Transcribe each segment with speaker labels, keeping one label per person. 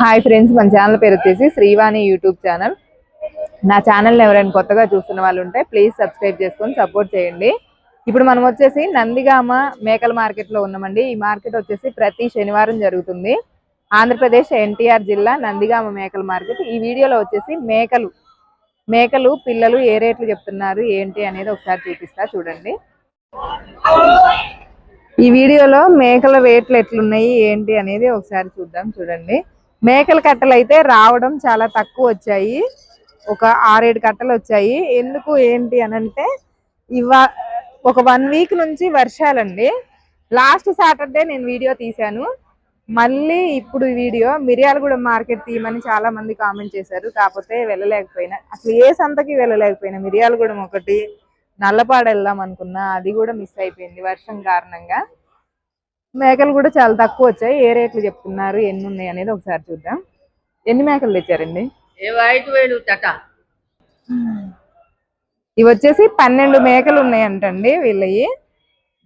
Speaker 1: Hi friends మన channel పేరు వచ్చేసి శ్రీవాణి యూట్యూబ్ ఛానల్. నా ఛానల్ని ఎవరైనా కొత్తగా చూస్తున్న వాళ్ళు ఉంటే ప్లీజ్ సబ్స్క్రైబ్ చేసుకొని సపోర్ట్ చేయండి. ఇప్పుడు మనం వచ్చేసి నందిగామ మేకల మార్కెట్లో ఉన్నామండి. ఈ మార్కెట్ వచ్చేసి ప్రతి శనివారం జరుగుతుంది. ఆంధ్రప్రదేశ్ ఎన్టీఆర్ జిల్లా నందిగామ మేకల మార్కెట్. ఈ వీడియోలో వచ్చేసి మేకలు మేకలు పిల్లలు ఏ రేట్లు చెప్తున్నారు ఏంటి అనేది ఒకసారి చూపిస్తా చూడండి. ఈ వీడియోలో మేకల రేట్లు ఎట్లున్నాయి ఏంటి అనేది ఒకసారి చూద్దాం చూడండి. మేకల కట్టలు అయితే రావడం చాలా తక్కువ వచ్చాయి. ఒక ఆరేడు కట్టలు వచ్చాయి. ఎందుకు ఏంటి అని అంటే ఇవా ఒక వన్ వీక్ నుంచి వర్షాలండి. లాస్ట్ సాటర్డే నేను వీడియో తీశాను. మళ్ళీ ఇప్పుడు వీడియో మిర్యాలగూడ మార్కెట్ తీయమని చాలా మంది కామెంట్ చేశారు. కాకపోతే వెళ్ళలేకపోయినా. అసలు ఏ సంతకి వెళ్ళలేకపోయినా మిర్యాలగూడెం ఒకటి. నల్లపాడు వెళ్దాం అనుకున్నా అది కూడా మిస్ అయిపోయింది వర్షం కారణంగా. మేకలు కూడా చాలా తక్కువ వచ్చాయి. ఏ రేట్లు చెప్తున్నారు? ఎన్ని ఉన్నాయి అనేది ఒకసారి చూద్దాం. ఎన్ని మేకలు తెచ్చారండి? ఇవి వచ్చేసి పన్నెండు మేకలు ఉన్నాయంటండి వీళ్ళవి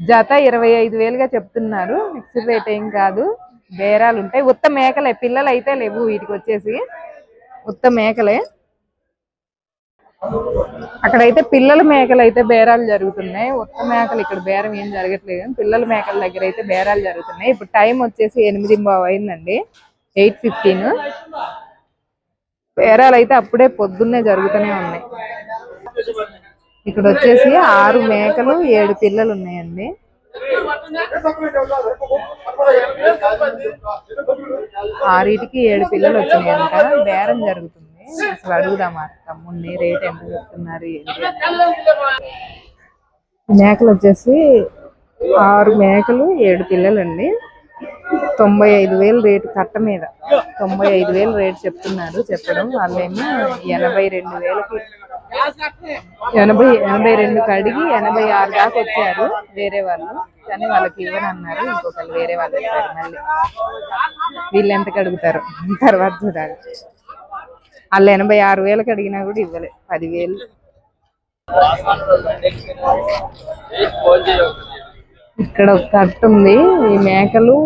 Speaker 1: జత ఇరవై ఐదు వేలుగా చెప్తున్నారు. ఫిక్స్డ్ రేట్ ఏం కాదు. బేరాలు ఉంటాయి. ఉత్త మేకలే. పిల్లలు అయితే లేవు వీటికి వచ్చేసి. ఉత్త మేకలే. అక్కడైతే పిల్లల మేకలు అయితే బేరాలు జరుగుతున్నాయి. ఉత్త మేకలు ఇక్కడ బేరం ఏం జరగట్లేదు. పిల్లల మేకల దగ్గర అయితే బేరాలు జరుగుతున్నాయి. ఇప్పుడు టైం వచ్చేసి ఎనిమిది అయిందండి. Eight fifteen. బేరాలు అయితే అప్పుడే పొద్దున్నే జరుగుతూనే ఉన్నాయి. ఇక్కడ వచ్చేసి ఆరు మేకలు ఏడు పిల్లలు ఉన్నాయండి. ఆరింటికి ఏడు పిల్లలు వచ్చినాయంట. బేరం జరుగుతుంది. అసలు అడుగుదామా తమ్ముడిని రేట్ ఎంత చెప్తున్నారు మేకలు వచ్చేసి ఆరు మేకలు ఏడు పిల్లలు అండి తొంభై ఐదు వేలు రేటు కట్ట మీద. తొంభై ఐదు వేలు రేటు చెప్తున్నారు చెప్పడం వాళ్ళేమో ఎనభై రెండు వేలకి ఎనభై ఎనభై రెండు కడిగి ఎనభై ఆరు దాకా వచ్చారు వేరే వాళ్ళు. కానీ వాళ్ళకి ఇవ్వనన్నారు ఇంకొకరు వేరే వాళ్ళు వచ్చారు మళ్ళీ. వీళ్ళు ఎంత కడుగుతారు? తర్వాత చూడాలి. వాళ్ళు ఎనభై ఆరు వేలకు అడిగినా కూడా ఇవ్వలే. పదివేలు. ఇక్కడ ఒక కట్ట ఉంది. ఈ మేకలు.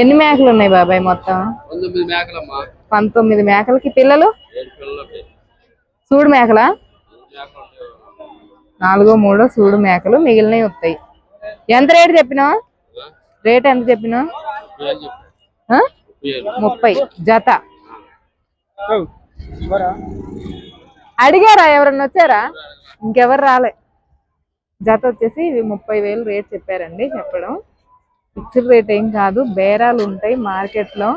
Speaker 1: ఎన్ని మేకలు ఉన్నాయి బాబాయ్ మొత్తం?
Speaker 2: పంతొమ్మిది
Speaker 1: మేకలకి పిల్లలు? మేకలా
Speaker 2: మేకలు?
Speaker 1: నాలుగో మూడో సూడు మేకలు మిగిలినవి వస్తాయి. ఎంత రేటు చెప్పినా రేట్ ఎంత
Speaker 2: చెప్పినా
Speaker 1: ఆ? ముప్పై. జత. అడిగారా? ఎవరన్నా వచ్చారా? ఇంకెవరు రాలే. జత వచ్చేసి ఇవి ముప్పై వేలు రేట్ చెప్పారండి చెప్పడం. ఫిక్స్డ్ రేట్ ఏం కాదు. బేరాలు ఉంటాయి మార్కెట్లో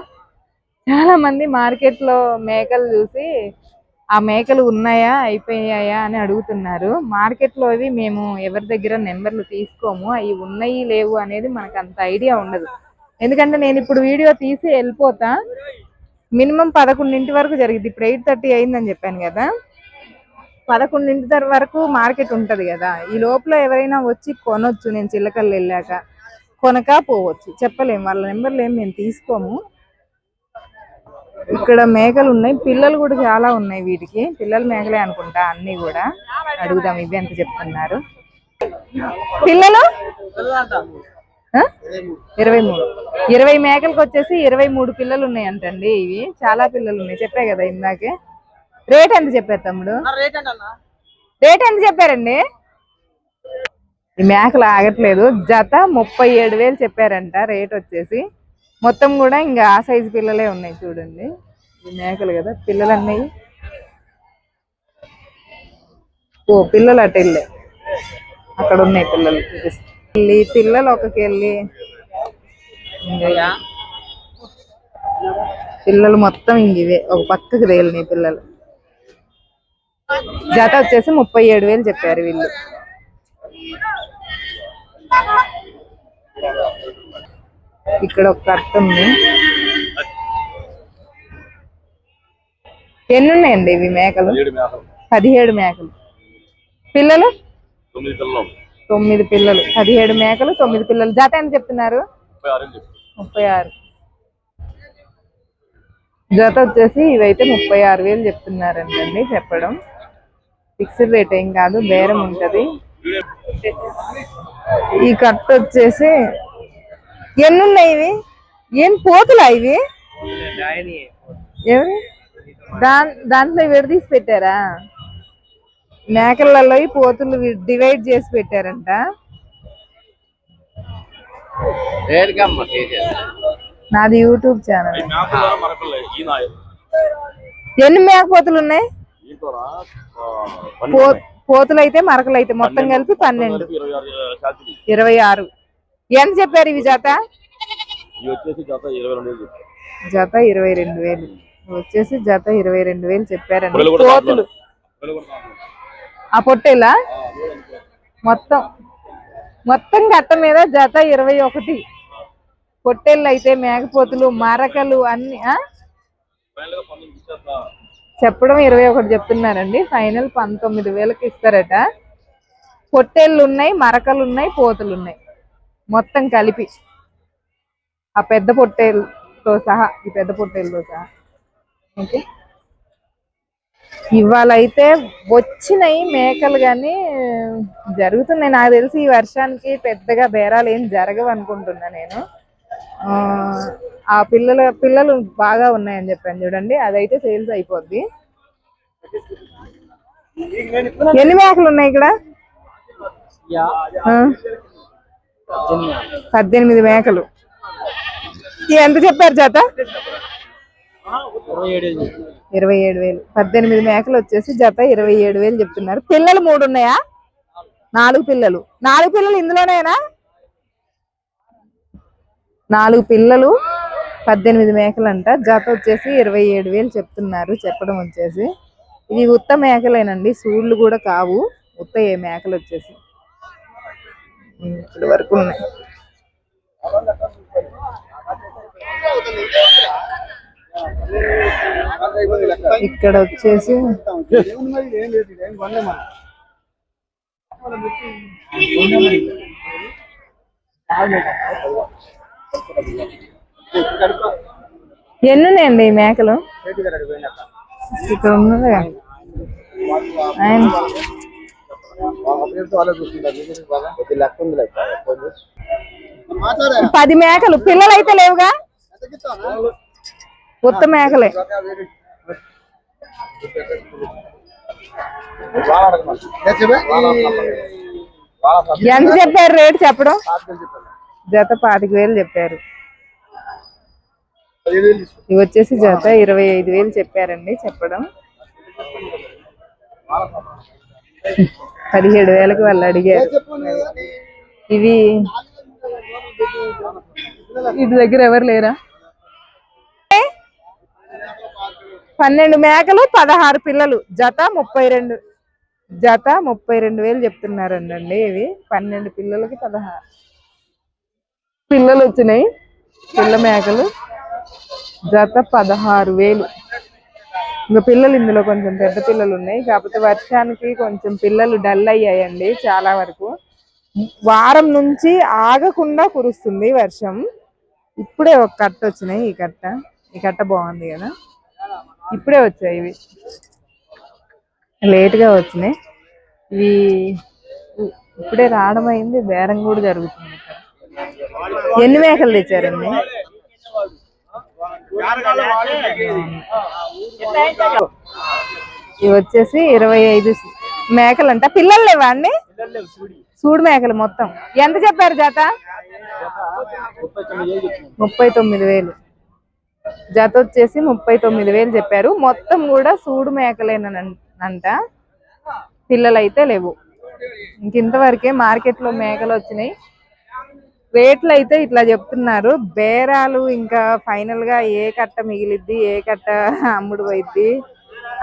Speaker 1: చాలా మంది మార్కెట్లో మేకలు చూసి ఆ మేకలు ఉన్నాయా అయిపోయాయా అని అడుగుతున్నారు. మార్కెట్లో అవి మేము ఎవరి దగ్గర నెంబర్లు తీసుకోము. అవి ఉన్నాయి లేవు అనేది మనకు అంత ఐడియా ఉండదు. ఎందుకంటే నేను ఇప్పుడు వీడియో తీసి వెళ్ళిపోతా. మినిమం పదకొండింటి వరకు జరిగింది ఇప్పుడు ఎయిట్ థర్టీ అయిందని చెప్పాను కదా. పదకొండింటి వరకు మార్కెట్ ఉంటది కదా. ఈ లోపల ఎవరైనా వచ్చి కొనొచ్చు. నేను చిల్లకల్లు వెళ్ళాక కొనక పోవచ్చు. చెప్పలేము వాళ్ళ నెంబర్లు ఏం మేము తీసుకోము. ఇక్కడ మేకలు ఉన్నాయి. పిల్లలు కూడా చాలా ఉన్నాయి వీటికి. పిల్లల మేకలే అనుకుంటా అన్ని కూడా. అడుగుదాం ఇవి ఎంత చెప్తున్నారు. పిల్లలు? ఇరవై మూడు. ఇరవై మేకలకు వచ్చేసి ఇరవై మూడు పిల్లలు ఉన్నాయంటండి ఇవి. చాలా పిల్లలు ఉన్నాయి. చెప్పే కదా ఇందాకే. రేట్ ఎంత చెప్పారు తమ్ముడు? రేట్ ఎంత చెప్పారండి? ఈ మేకలు ఆగట్లేదు. జత ముప్పై ఏడు వేలు చెప్పారంట రేట్ వచ్చేసి. మొత్తం కూడా ఇంకా ఆ సైజు పిల్లలే ఉన్నాయి చూడండి. మేకలు కదా పిల్లలు అన్నవి ఓ పిల్లలు అటు వెళ్ళే. అక్కడ ఉన్నాయి పిల్లలు వెళ్ళి పిల్లలు ఒకకెళ్ళి పిల్లలు మొత్తం ఇంక ఇవే ఒక పక్కకి తేలినాయి పిల్లలు. జత వచ్చేసి ముప్పై ఏడు వేలు చెప్పారు వీళ్ళు. ఇక్కడ ఒక కట్ట ఉంది. ఎన్ని ఉన్నాయండి ఇవి మేకలు? పదిహేడు మేకలు. పిల్లలు?
Speaker 2: తొమ్మిది పిల్లలు
Speaker 1: పదిహేడు మేకలు తొమ్మిది పిల్లలు. జత ఎంత చెప్తున్నారు?
Speaker 2: ముప్పై ఆరు
Speaker 1: ముప్పై జత వచ్చేసి ఇవైతే ముప్పై ఆరు వేలు చెప్తున్నారంటండి చెప్పడం. ఫిక్స్డ్ రేట్ ఏం కాదు బేరం ఉంటది. ఈ కట్ వచ్చేసి ఎన్ని ఉన్నాయి ఇవి? ఏం పోతులా ఇవి? ఎవరు? దాన్ దాంట్లో విడదీసి పెట్టారా? మేకలలో పోతులు డివైడ్ చేసి పెట్టారంట. నాది యూట్యూబ్ ఛానల్. ఎన్ని మేకపోతులు ఉన్నాయి? పో పోతులు అయితే మరకలు అయితే మొత్తం కలిపి పన్నెండు.
Speaker 2: ఇరవై ఆరు.
Speaker 1: ఎంత చెప్పారు ఇవి జత. జత ఇరవై రెండు వేలు వచ్చేసి జత ఇరవై రెండు వేలు చెప్పారండి. ఆ పొట్టేలా. మొత్తం. మొత్తం గట్ట మీద జత ఇరవై ఒకటి. పొట్టేళ్ళు అయితే మేకపోతులు మరకలు అన్ని. చెప్పడం ఇరవై ఒకటి చెప్తున్నారండి ఫైనల్ పంతొమ్మిది వేలకి ఇస్తారట. పొట్టేళ్ళు ఉన్నాయి మరకలు ఉన్నాయి పోతులు ఉన్నాయి. మొత్తం కలిపి ఆ పెద్ద పొట్టేళ్ళతో సహా ఈ పెద్ద పొట్టేళ్ళతో సహా. ఓకే ఇవాళ అయితే వచ్చినాయి మేకలు కానీ జరుగుతున్నాయి. నాకు తెలిసి ఈ వర్షానికి పెద్దగా బేరాలు ఏం జరగవు అనుకుంటున్నా నేను. ఆ, పిల్లల పిల్లలు బాగా ఉన్నాయని చెప్పాను చూడండి. అదైతే సేల్స్ అయిపోద్ది. ఎన్ని మేకలు ఉన్నాయి ఇక్కడ? పద్దెనిమిది మేకలు. ఎంత చెప్పారు చేత ఇరవై ఏడు వేలు. పద్దెనిమిది మేకలు వచ్చేసి జత ఇరవై ఏడు వేలు చెప్తున్నారు. పిల్లలు మూడు ఉన్నాయా? నాలుగు పిల్లలు. నాలుగు పిల్లలు ఇందులోనేనా? నాలుగు పిల్లలు పద్దెనిమిది మేకలు అంట జత వచ్చేసి ఇరవై ఏడు వేలు చెప్తున్నారు. చెప్పడం వచ్చేసి. ఇవి ఉత్త మేకలేనండి. సూళ్ళు కూడా కావు. ఉత్త ఏ మేకలు వచ్చేసి. ఇప్పటి వరకు ఉన్నాయి. ఇక్కడ వచ్చేసి ఎన్ని ఉన్నాయండి ఈ మేకలు? ఇక్కడ ఉన్నది ఆయన పది మేకలు. పిల్లలు అయితే లేవుగా? ఉత్త మేకలే. ఎంత చెప్పారు రేట్ చెప్పడం? జత పాతిక వేలు చెప్పారు. ఇవి వచ్చేసి జత ఇరవై ఐదు వేలు చెప్పారండి చెప్పడం. పదిహేడు వేలకు వాళ్ళు అడిగారు. ఇవి ఇది దగ్గర ఎవరు లేరా? పన్నెండు మేకలు పదహారు పిల్లలు. జత ముప్పై రెండు జత ముప్పై రెండు వేలు చెప్తున్నారండి ఇవి. పన్నెండు పిల్లలకి పదహారు. పిల్లలు వచ్చినాయి పిల్ల మేకలు. జత పదహారు వేలు. ఇంకా పిల్లలు ఇందులో కొంచెం పెద్ద పిల్లలు ఉన్నాయి. కాకపోతే వర్షానికి కొంచెం పిల్లలు డల్ అయ్యాయండి చాలా వరకు. వారం నుంచి ఆగకుండా కురుస్తుంది వర్షం. ఇప్పుడే ఒక కట్ట వచ్చినాయి. ఈ కట్ట ఈ కట్ట బాగుంది కదా. ఇప్పుడే వచ్చాయి ఇవి. లేట్గా వచ్చినాయి. ఇవి ఇప్పుడే రావడం అయింది. బేరం కూడా జరుగుతుంది ఎన్ని మేకలు తెచ్చారండి? ఇవి వచ్చేసి ఇరవై ఐదు మేకలు అంట పిల్లలు లేవా అండి? సూడు మేకలు మొత్తం. ఎంత చెప్పారు జత? ముప్పై తొమ్మిది వేలు. జత వచ్చేసి ముప్పై తొమ్మిది వేలు చెప్పారు. మొత్తం కూడా సూడు మేకలేనంట. పిల్లలు అయితే లేవు. ఇంక ఇంతవరకే మార్కెట్లో మేకలు వచ్చినాయి. రేట్లు అయితే ఇట్లా చెప్తున్నారు. బేరాలు ఇంకా ఫైనల్గా ఏ కట్ట మిగిలిద్ది ఏ కట్ట అమ్ముడు పోయిద్ది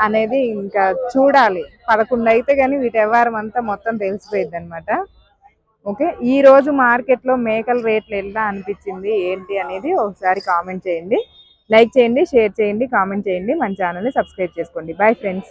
Speaker 1: అనేది ఇంకా చూడాలి. పదకొండు అయితే కానీ వీటి వ్యవహారం అంతా మొత్తం తెలిసిపోయింది అనమాట ఓకే ఈ రోజు మార్కెట్లో మేకల రేట్లు ఎలా అనిపించింది ఏంటి అనేది ఒకసారి కామెంట్ చేయండి. లైక్ చేయండి షేర్ చేయండి కామెంట్ చేయండి. మన ఛానల్ని సబ్స్క్రైబ్ చేసుకోండి. Bye friends